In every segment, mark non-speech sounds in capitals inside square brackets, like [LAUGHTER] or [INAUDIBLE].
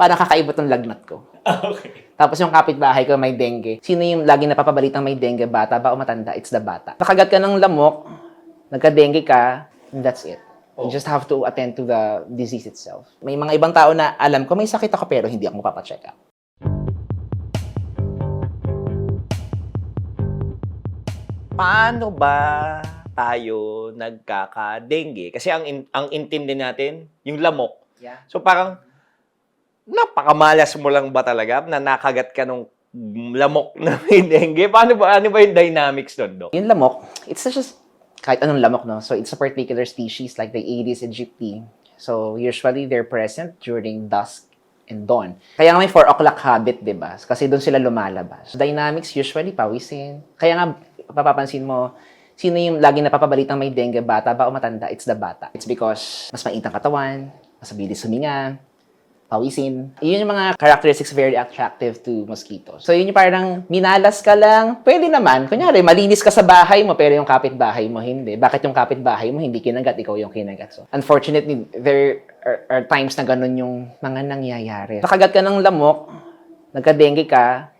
para kakaiba tong lagnat ko. [LAUGHS] okay. Tapos yung kapitbahay ko may dengue. Sino yung lagi napapabalitang may dengue? Bata ba o matanda? It's the bata. Nakagat ka ng lamok, nagka-dengue ka, and that's it. You Oh. just have to attend to the disease itself. May mga ibang tao na alam ko may sakit ako pero hindi ako mapapacheck up. Paano ba tayo nagkaka-dengue? Kasi ang in- ang intindi natin, yung lamok. Yeah. So parang napakamalas mo lang ba talaga na nakagat ka nung lamok na [LAUGHS] may dengue? Paano ba ano ba yung dynamics doon, Dok? Yung lamok, it's just kahit anong lamok, no? So it's a particular species like the Aedes aegypti. So usually they're present during dusk and dawn. Kaya nga may 4 o'clock habit, di ba? Kasi doon sila lumalabas. Dynamics usually pawisin. Kaya nga papapansin mo, sino yung lagi napapabalitang may dengue, bata ba o matanda? It's the bata. It's because mas mainit ang katawan, mas mabilis huminga, pawisin. Yun yung mga characteristics very attractive to mosquitoes. So yun yung parang minalas ka lang, pwede naman. Kunyari, malinis ka sa bahay mo, pero yung kapitbahay mo hindi. Bakit yung kapitbahay mo hindi kinagat, ikaw yung kinagat? So, unfortunately, there are, are times na ganun yung mga nangyayari. Nakagat ka ng lamok, nagka-dengue ka,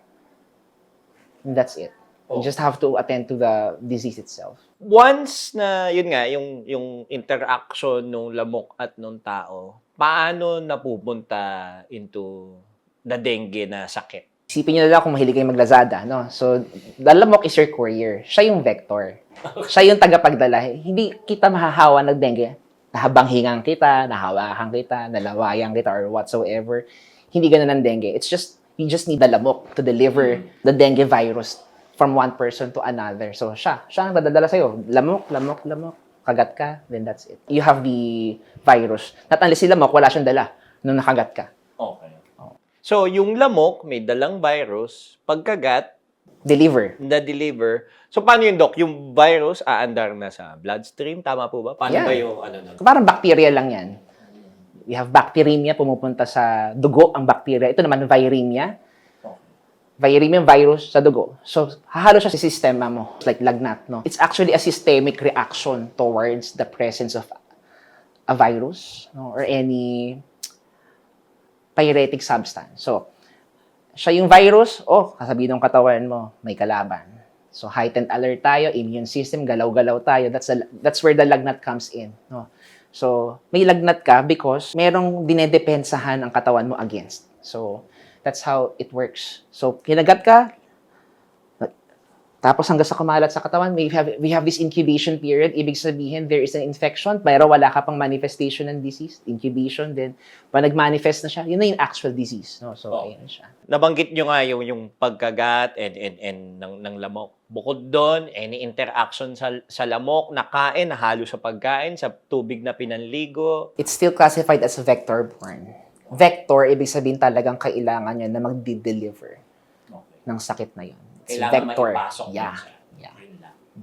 and that's it. You Oh. just have to attend to the disease itself. Once na yun nga yung yung interaction nung lamok at nung tao, paano napupunta into the dengue na sakit? Isipin nyo na lang kung mahilig kayo mag-Lazada, no? So, the lamok is your courier. Siya yung vector. Siya yung tagapagdala. Hindi kita mahahawa ng dengue. Nahabang hingang kita, nahawakan kita, nalawayan kita, or whatsoever. Hindi ganun ang dengue. It's just, you just need the lamok to deliver the dengue virus from one person to another. So, siya. Siya ang dadala sa'yo. Lamok, lamok, lamok. Kagat ka, then that's it. You have the virus. Not unless si lamok, wala siyang dala nung nakagat ka. Okay. So, yung lamok, may dalang virus, pagkagat, Deliver. na-deliver. So, paano yung doc? Yung virus aandar na sa bloodstream? Tama po ba? Paano Yeah. ba yung ano nun? Parang bacteria lang yan. We have bacteremia, pumupunta sa dugo ang bacteria. Ito naman, viremia. Viremia, virus sa dugo. So, hahalo siya sa sistema mo. Like lagnat, no? It's actually a systemic reaction towards the presence of a virus no? or any pyretic substance. So, siya yung virus, oh, kasabihin ng katawan mo, may kalaban. So, heightened alert tayo, immune system, galaw-galaw tayo. That's, a, that's where the lagnat comes in. No? So, may lagnat ka because merong dinedepensahan ang katawan mo against. So, that's how it works. So, kinagat ka, tapos hanggang sa kumalat sa katawan, we have, we have this incubation period. Ibig sabihin, there is an infection, pero wala ka pang manifestation ng disease. Incubation, then, pag nag-manifest na siya, yun na yung actual disease. No? So, Oo. ayun siya. Nabanggit nyo nga yung, yung pagkagat and, and, and ng, ng lamok. Bukod doon, any interaction sa, sa lamok, nakain, nahalo sa pagkain, sa tubig na pinanligo. It's still classified as vector-borne. Vector, ibig sabihin talagang kailangan niya na mag-deliver ng sakit na yun. It's vector. Yeah. Yeah.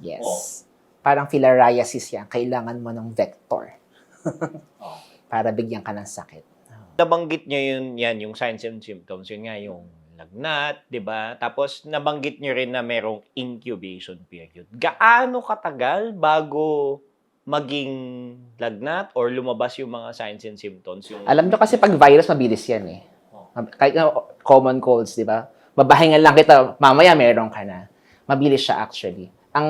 Yes. Parang filariasis yan. Kailangan mo ng vector. [LAUGHS] Para bigyan ka ng sakit. Nabanggit nyo yun, yan, yung signs and symptoms. Yun nga, yung lagnat, di ba? Tapos, nabanggit nyo rin na merong incubation period. Gaano katagal bago maging lagnat or lumabas yung mga signs and symptoms? Yung, Alam nyo kasi pag virus, mabilis yan eh. Kahit na common colds, di ba? Babahingan lang kita, mamaya meron ka na. Mabilis siya actually. Ang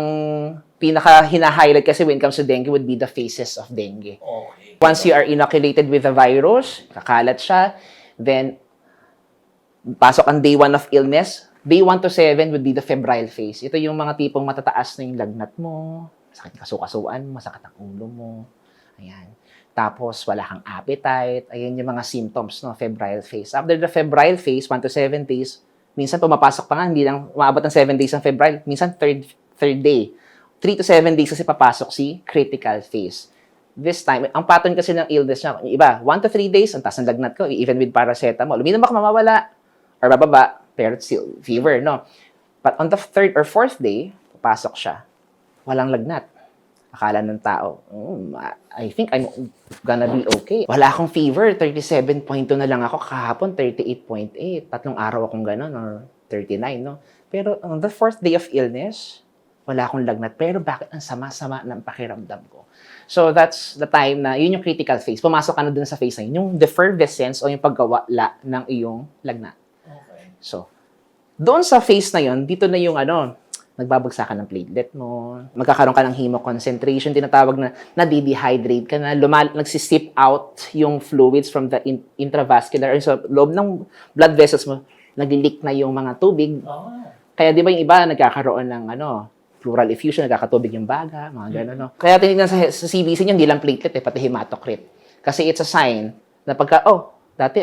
pinaka hina-highlight kasi when it comes to dengue would be the phases of dengue. Okay. Once you are inoculated with the virus, kakalat siya, then pasok ang day 1 of illness. Day 1 to 7 would be the febrile phase. Ito yung mga tipong matataas na yung lagnat mo, sakit kasukasuan mo, masakit ang ulo mo. Ayan. Tapos, wala kang appetite. Ayan yung mga symptoms, no? Febrile phase. After the febrile phase, 1 to 7 days, minsan pumapasok pa nga, hindi lang umabot ng 7 days ang febrile. Minsan, third, third day. 3 to 7 days kasi papasok si critical phase. This time, ang pattern kasi ng illness niya, yung iba, 1 to 3 days, ang taas ng lagnat ko, even with paracetamol. Uminom ako, mamawala. Or bababa, pero still fever, no? But on the third or fourth day, papasok siya. Walang lagnat. Akala ng tao, "Hmm, I think I'm gonna be okay. Wala akong fever, 37.2 na lang ako. Kahapon, 38.8. Tatlong araw akong ganun, or 39, no? Pero on the fourth day of illness, wala akong lagnat, pero bakit ang sama-sama ng pakiramdam ko? So, that's the time na, yun yung critical phase. Pumasok ka na dun sa phase na yun, yung defervescence o yung pagkawala ng iyong lagnat. Okay. So, doon sa phase na yun, dito na yung ano, nagbabagsakan ng platelet mo, magkakaroon ka ng hemoconcentration, tinatawag na nadidehydrate ka na, lumal, nagsisip out yung fluids from the in- intravascular, or sa loob ng blood vessels mo, nag-leak na yung mga tubig. Oh. Kaya di ba yung iba nagkakaroon ng ano, pleural effusion, nagkakatubig yung baga, mga gano'n. No? Kaya tinignan sa, sa CBC niya, hindi lang platelet eh, pati hematocrit. Kasi it's a sign na pagka, oh, dati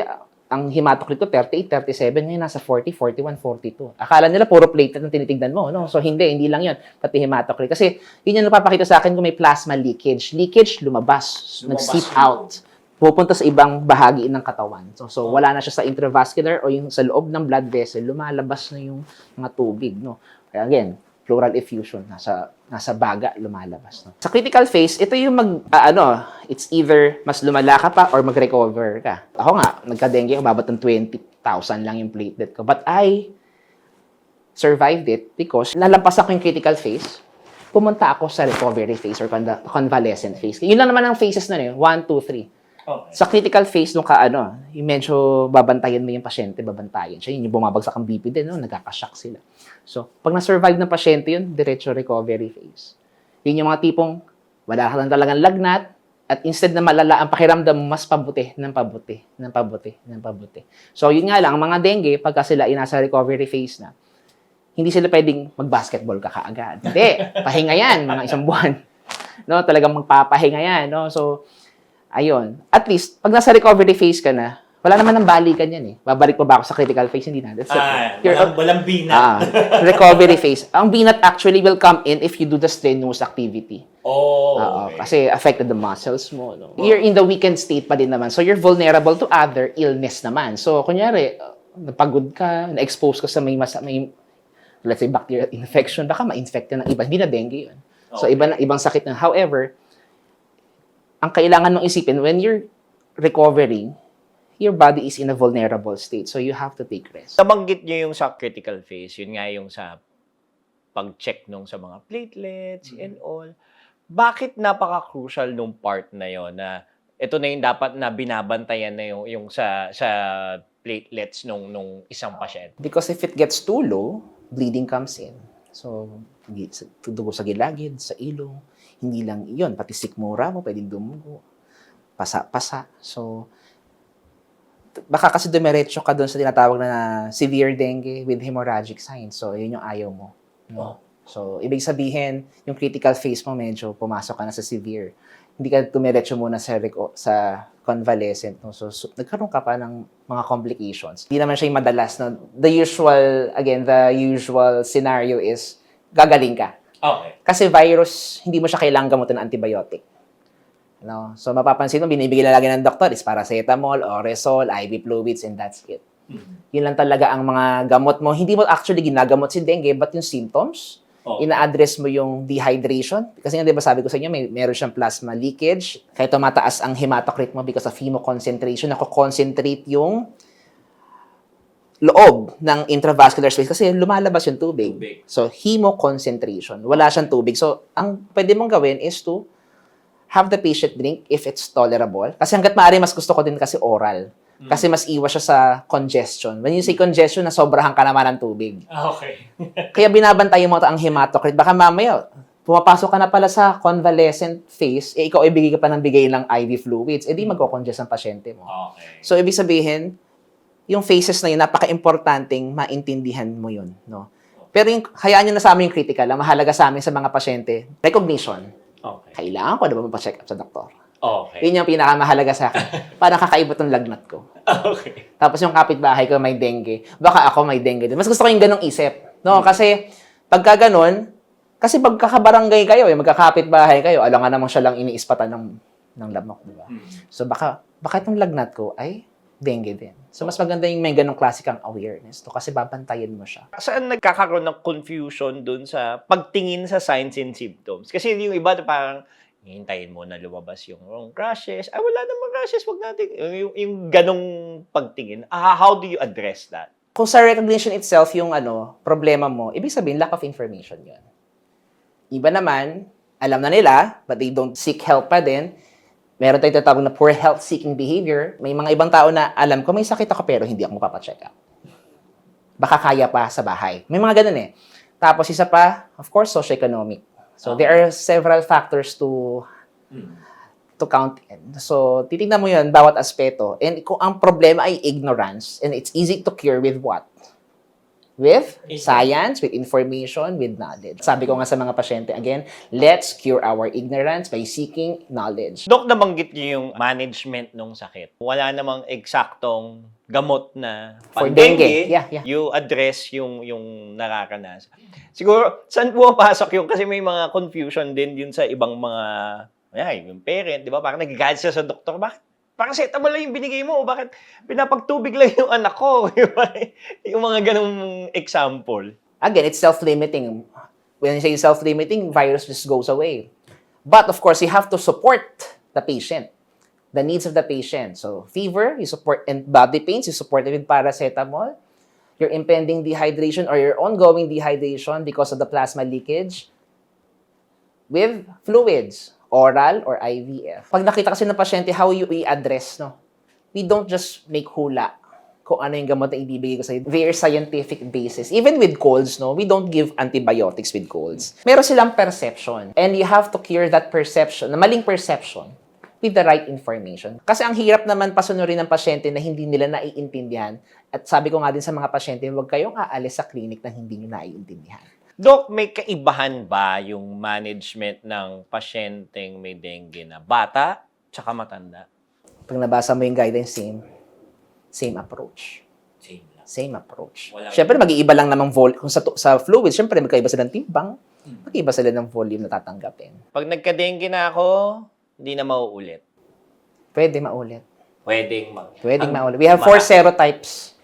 ang hematocrit ko 38, 37, ngayon nasa 40, 41, 42. Akala nila puro platelet ang tinitignan mo, no? So hindi, hindi lang 'yon, pati hematocrit. Kasi yun yung napapakita sa akin kung may plasma leakage. Leakage, lumabas, Lumabas nag-seep out pupunta sa ibang bahagi ng katawan. So, so wala na siya sa intravascular o yung sa loob ng blood vessel, lumalabas na yung mga tubig, no? Kaya again, pleural effusion, nasa nasa baga lumalabas, no? Sa critical phase, ito yung mag ah, ano, it's either mas lumala ka pa or mag-recover ka. Ako nga, nagka-dengue, umabot ng 20,000 lang yung platelet ko. But I survived it because nalampasan ko yung critical phase, pumunta ako sa recovery phase or conva- convalescent phase. Yun lang naman ang phases na yun, 1, 2, 3 Okay. sa critical phase nung ka ano, yung medyo babantayan mo yung pasyente, babantayan siya. Yun yung bumabagsak ang BP din, no? nagkakashock sila. So, pag na-survive ng pasyente yun, diretso recovery phase. Yun yung mga tipong wala ka lang talagang lagnat, at instead na malala ang pakiramdam mas pabuti, ng pabuti, ng pabuti, ng pabuti. So, yun nga lang, ang mga dengue, pagka sila inasa recovery phase na, hindi sila pwedeng mag-basketball ka kaagad. Hindi, pahinga yan, mga isang buwan. No, talagang magpapahinga yan, no? So, ayun. At least, pag nasa recovery phase ka na, wala naman ng balikan yan eh. Babalik pa ba ako sa critical phase? Hindi na. That's Ah, you're- walang, walang bina. Ah, recovery phase. Ang binat actually will come in if you do the strenuous activity. oh, Oo, okay. kasi affected the muscles mo. No? You're in the weakened state pa din naman. So, you're vulnerable to other illness naman. So, kunyari, uh, napagod ka, na-expose ka sa may, mas, may let's say, bacterial infection, baka ma-infect ka ng iba. Hindi na dengue yun. So, Okay. iba na, ibang sakit na. However, ang kailangan mong isipin, when you're recovering, your body is in a vulnerable state. So, you have to take rest. Nabanggit niyo yung sa critical phase, yun nga yung sa pag-check nung sa mga platelets and all. Bakit napaka-crucial nung part na yon na ito na yung dapat na binabantayan na yung, yung sa sa platelets nung nung isang pasyente? Because if it gets too low, bleeding comes in. So, dugo sa gilagid, sa ilong, hindi lang iyon, pati sikmura mo, pwedeng dumugo, pasa-pasa. So, baka kasi dumiretso ka doon sa tinatawag na severe dengue with hemorrhagic signs. So, yun yung ayaw mo. No? So, ibig sabihin, yung critical phase mo, medyo pumasok ka na sa severe. Hindi ka dumiretso muna sa, sa convalescent. No? So, so, nagkaroon ka pa ng mga complications. Hindi naman siya yung madalas. No? The usual, again, the usual scenario is gagaling ka. Okay. Kasi virus, hindi mo siya kailangang gamutin ng antibiotic. No? So, mapapansin mo, binibigay na lagi ng doktor is paracetamol, oresol, IV fluids, and that's it. Yun lang talaga ang mga gamot mo. Hindi mo actually ginagamot si dengue, but yung symptoms, Okay. ina-address mo yung dehydration. Kasi nga, di ba sabi ko sa inyo, may, meron siyang plasma leakage. Kaya tumataas ang hematocrit mo because of hemoconcentration. Nako-concentrate yung loob ng intravascular space kasi lumalabas yung tubig. Tubig. So, hemoconcentration. Wala siyang tubig. So, ang pwede mong gawin is to have the patient drink if it's tolerable. Kasi hanggat maaari, mas gusto ko din kasi oral. Kasi mas iwas siya sa congestion. When you say congestion, nasobrahan ka naman ng tubig. Okay. [LAUGHS] Kaya binabantayan mo ang hematocrit. Baka mamaya, pumapasok ka na pala sa convalescent phase, eh ikaw ay bigay ka pa ng bigay ng IV fluids, eh di magkocongest ang pasyente mo. Okay. So, ibig sabihin, yung phases na yun, napaka-importanting maintindihan mo yun. No? Pero yung, hayaan nyo na sa amin yung critical, ang mahalaga sa amin sa mga pasyente, recognition. Okay. Kailangan ko na ba mapacheck up sa doktor? Okay. Yun yung pinakamahalaga sa akin. [LAUGHS] Parang kakaibot ng lagnat ko. Okay. Tapos yung kapitbahay ko may dengue. Baka ako may dengue din. Mas gusto ko yung ganong isip. No? Kasi pagka ganon, kasi pagkakabarangay kayo, eh, magkakapitbahay kayo, alam nga namang siya lang iniispatan ng, ng lamok, di ba? So baka, baka itong lagnat ko ay dengue din. So mas maganda yung may ganong klasikang awareness to kasi babantayan mo siya. Saan nagkakaroon ng confusion dun sa pagtingin sa signs and symptoms? Kasi yung iba parang hihintayin mo na lumabas yung wrong rashes. Ay, wala namang rashes, wag natin. Yung, yung ganong pagtingin. Ah, how do you address that? Kung sa recognition itself yung ano, problema mo, ibig sabihin lack of information yun. Iba naman, alam na nila, but they don't seek help pa din. Meron tayong tinatawag na poor health-seeking behavior. May mga ibang tao na alam ko may sakit ako pero hindi ako mapapacheck up. Baka kaya pa sa bahay. May mga ganun eh. Tapos isa pa, of course, socioeconomic. So there are several factors to to count in. So, titignan mo yun, bawat aspeto. And kung ang problema ay ignorance, and it's easy to cure with what? With science, with information, with knowledge. Sabi ko nga sa mga pasyente, again, let's cure our ignorance by seeking knowledge. Dok, nabanggit niyo yung management ng sakit. Wala namang eksaktong gamot na For dengue. Yeah, yeah. You address yung yung nakakanas. Siguro, saan pumapasok yung, kasi may mga confusion din yun sa ibang mga, ay, yung parent, di ba? Parang nagagalit siya sa doktor. Bakit? Paracetamol lang yung binigay mo. Bakit pinapagtubig lang yung anak ko? [LAUGHS] Yung mga ganong example. Again, it's self-limiting. When you say self-limiting, virus just goes away. But of course, you have to support the patient, the needs of the patient. So fever, you support, and body pains, you support it with paracetamol. Your impending dehydration or your ongoing dehydration because of the plasma leakage with fluids, oral or IVF. Pag nakita kasi ng pasyente, how you i-address, no? We don't just make hula kung ano yung gamot na ibibigay ko sa'yo. Very scientific basis. Even with colds, no? We don't give antibiotics with colds. Meron silang perception. And you have to cure that perception, na maling perception, with the right information. Kasi ang hirap naman pasunurin ng pasyente na hindi nila naiintindihan. At sabi ko nga din sa mga pasyente, huwag kayong aalis sa clinic na hindi nyo naiintindihan. Dok, may kaibahan ba yung management ng pasyenteng may dengue na bata tsaka matanda? Pag nabasa mo yung guidance, same, same approach. Same lang. Same approach. Wala- Siyempre, mag-iiba lang namang vol kung sa, sa fluid, siyempre, magkaiba sila ng timbang, magkaiba sila ng volume na tatanggapin. Pag nagka-dengue na ako, hindi na mauulit. Pwede maulit. Pwedeng mag... Pwedeng maulit. We have four serotypes.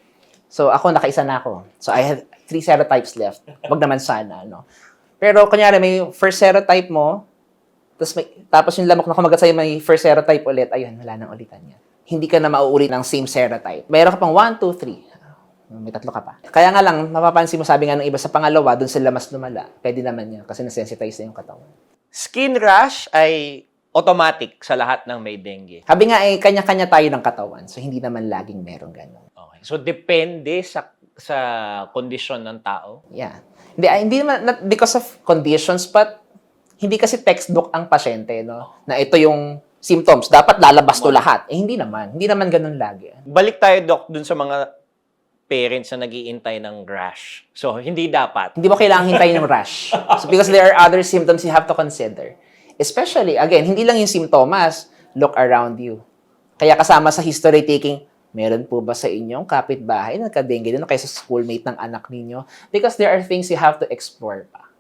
So, ako, nakaisa na ako. So, I have three serotypes left. Wag naman sana, no? Pero, kunyari, may first serotype mo, tapos, may, tapos yung lamok na kumagat sa'yo, may first serotype ulit, ayun, wala nang ulitan yan. Hindi ka na mauulit ng same serotype. Meron ka pang 1, 2, 3. May tatlo ka pa. Kaya nga lang, mapapansin mo, sabi nga ng iba, sa pangalawa, dun sila mas lumala. Pwede naman yan, kasi nasensitize na yung katawan. Skin rash ay automatic sa lahat ng may dengue. Sabi nga, eh, kanya-kanya tayo ng katawan. So, hindi naman laging meron ganun. Okay. So, depende sa sa kondisyon ng tao. Yeah. Hindi, ah, hindi naman, not because of conditions, but hindi kasi textbook ang pasyente, no? Na ito yung symptoms. Dapat lalabas to lahat. Eh, hindi naman. Hindi naman ganun lagi. Balik tayo, Doc, dun sa mga parents na nagiintay ng rash. So, hindi dapat. Hindi mo kailangan hintayin ng rush. [LAUGHS] So, because there are other symptoms you have to consider. Especially, again, hindi lang yung simptomas, look around you. Kaya kasama sa history taking, meron po ba sa inyong kapitbahay na nagka-dengue doon kaysa schoolmate ng anak ninyo? Because there are things you have to explore pa.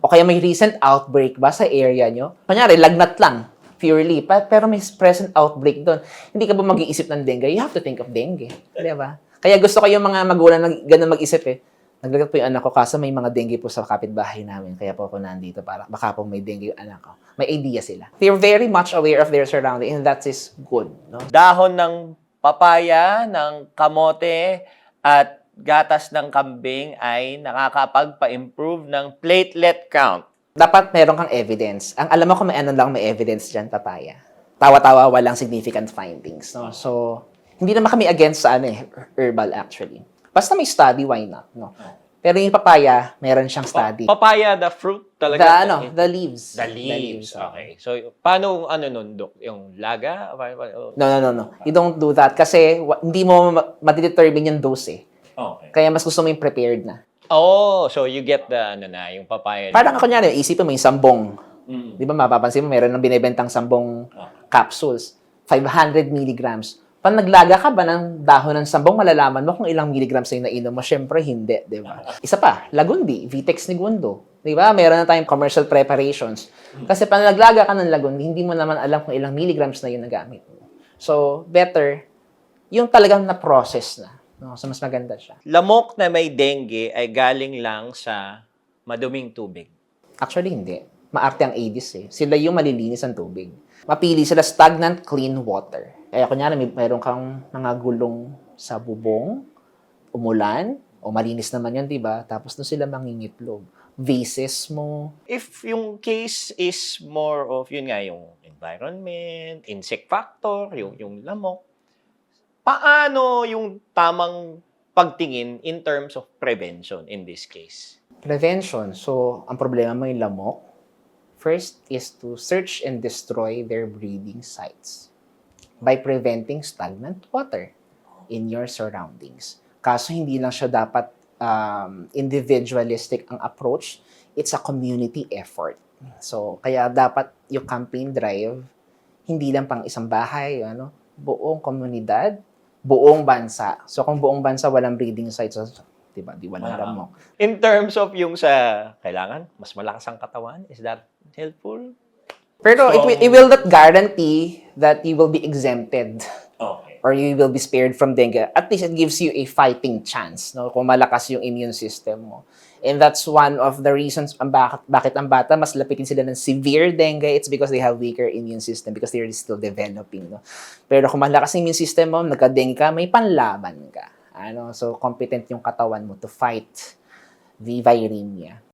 O kaya may recent outbreak ba sa area nyo? Kunyari, lagnat lang, purely, pa, pero may present outbreak doon. Hindi ka ba mag-iisip ng dengue? You have to think of dengue. Di ba? Kaya gusto ko yung mga magulang na ganun mag-isip eh. Naglagat po yung anak ko kaso may mga dengue po sa kapitbahay namin. Kaya po ako nandito para baka po may dengue yung anak ko. May idea sila. They're very much aware of their surrounding and that is good. No? Dahon ng papaya, ng kamote, at gatas ng kambing ay nakakapagpa-improve ng platelet count. Dapat meron kang evidence. Ang alam mo kung may ano lang may evidence dyan, papaya. Tawa-tawa, walang significant findings. No? So, hindi naman kami against sa ano eh, herbal actually. Basta may study, why not? No? Pero yung papaya, meron siyang study. Papaya, the fruit talaga. The ano, the leaves. The leaves. oh. Okay. So, paano, ano nun, Dok? Yung laga? Pa- pa- oh. No, no, no, no. You don't do that kasi hindi mo ma- madidetermine yung dose eh. Okay. Kaya mas gusto mo yung prepared na. Oh, so you get the, ano na, yung papaya. Parang ako niyan, isipin mo yung sambong. Mm. Di ba mapapansin mo, meron ng binibentang sambong capsules. 500 milligrams. Pag naglaga ka ba ng dahon ng sambong, malalaman mo kung ilang milligrams yung nainom mo. Siyempre, hindi, di ba? [LAUGHS] Isa pa, Lagundi, Vitex Nigundo. Di ba? Meron na tayong commercial preparations. Kasi pag naglaga ka ng Lagundi, hindi mo naman alam kung ilang milligrams na yung nagamit mo. So, better, yung talagang na-process na. No? So, mas maganda siya. Lamok na may dengue ay galing lang sa maduming tubig. Actually, hindi. Maarte ang Aedes eh. Sila yung malilinis ang tubig. Mapili sila stagnant clean water. Kaya kunyari, may mayroon kang mga gulong sa bubong, umulan, O malinis naman yan, di ba? Tapos doon sila mangingitlog. Vases mo, If yung case is more of, yun nga, yung environment, insect factor, yung, yung lamok, paano yung tamang pagtingin in terms of prevention in this case? Prevention. So, ang problema mo yung lamok, first is to search and destroy their breeding sites by preventing stagnant water in your surroundings. Kaso hindi lang siya dapat um, individualistic ang approach, it's a community effort. So, kaya dapat yung campaign drive, hindi lang pang isang bahay, ano, buong komunidad, buong bansa. So, kung buong bansa walang breeding sites, di ba, di walang Wala. lamok. In terms of yung sa kailangan, mas malakas ang katawan, is that helpful? Pero it, So- will, it will not guarantee that you will be exempted Okay. or you will be spared from dengue. At least it gives you a fighting chance, no? Kung malakas yung immune system mo. And that's one of the reasons ang bakit, bakit ang bata mas lapitin sila ng severe dengue. It's because they have weaker immune system because they're still developing, no? Pero kung malakas yung immune system mo, nagka-dengue ka, may panlaban ka. Ano? So, competent yung katawan mo to fight the viremia.